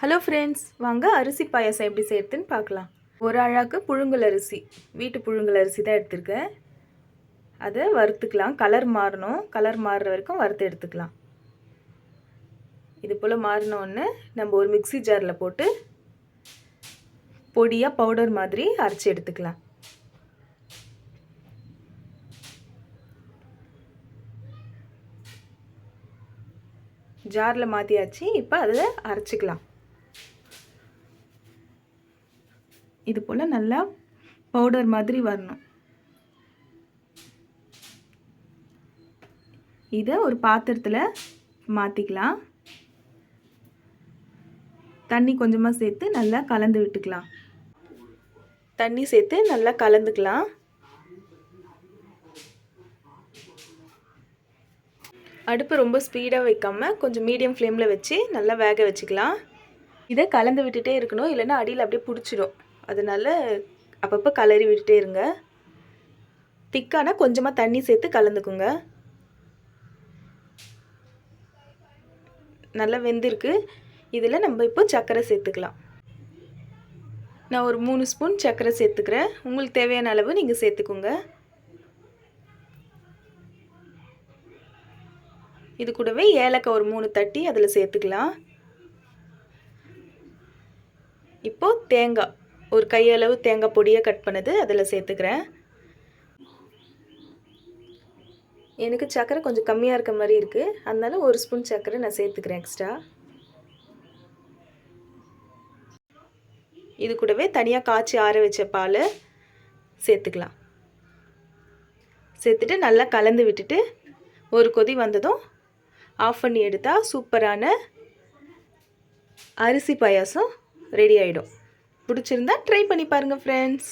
Hello friends வாங்க அரிசி பாயாசம் எப்படி செய்யறதுன்னு பார்க்கலாம். ஒரு அழாக்கு புழுங்கல் அரிசி வீட்டு புழுங்கல் அரிசி தான் எடுத்திருக்கேன். அதை வறுத்துக்கலாம். கலர் மாறணும். கலர் மாறுற வரைக்கும் வறுத்து எடுத்துக்கலாம். இது போல் மாறினோடனே நம்ம ஒரு மிக்ஸி ஜாரில் போட்டு பொடியாக பவுடர் மாதிரி அரைச்சி எடுத்துக்கலாம். ஜாரில் மாற்றியாச்சு இப்போ அதை அரைச்சிக்கலாம். இது போல் நல்லா பவுடர் மாதிரி வரணும். இதை ஒரு பாத்திரத்தில் மாற்றிக்கலாம் தண்ணி கொஞ்சமாக சேர்த்து நல்லா கலந்து விட்டுக்கலாம். தண்ணி சேர்த்து நல்லா கலந்துக்கலாம். அடுப்பு ரொம்ப ஸ்பீடாக வைக்காமல் கொஞ்சம் மீடியம் ஃப்ளேமில் வச்சு நல்லா வேக வச்சுக்கலாம். இதை கலந்து விட்டுட்டே இருக்கணும் இல்லைன்னா அடியில் அப்படியே பிடிச்சிடும். அதனால் அப்பப்போ கலரி விட்டுட்டே இருங்க. திக்கானா கொஞ்சமாக தண்ணி சேர்த்து கலந்துக்குங்க. நல்லா வெந்திருக்கு. இதில் நம்ம இப்போ சர்க்கரை சேர்த்துக்கலாம். நான் ஒரு மூணு ஸ்பூன் சர்க்கரை சேர்த்துக்கிறேன். உங்களுக்கு தேவையான அளவு நீங்கள் சேர்த்துக்குங்க. இது கூடவே ஏலக்காய் ஒரு மூணு தட்டி அதில் சேர்த்துக்கலாம். இப்போது தேங்காய். ஒரு கையளவு தேங்காய் பொடியை கட் பண்ணது அதில் சேர்த்துக்கிறேன். எனக்கு சர்க்கரை கொஞ்சம் கம்மியாக இருக்க மாதிரி இருக்குது அதனால ஒரு ஸ்பூன் சர்க்கரை நான் சேர்த்துக்கிறேன் எக்ஸ்ட்ரா இது கூடவே தனியாக காய்ச்சி ஆற வச்ச பால் சேர்த்துக்கலாம். சேர்த்துட்டு நல்லா கலந்து விட்டுட்டு ஒரு கொதி வந்ததும் ஆஃப் பண்ணி எடுத்தால் சூப்பரான அரிசி பாயாசம் ரெடி ஆகிடும் பிடிச்சிருந்தா ட்ரை பண்ணி பாருங்கள் ஃப்ரெண்ட்ஸ்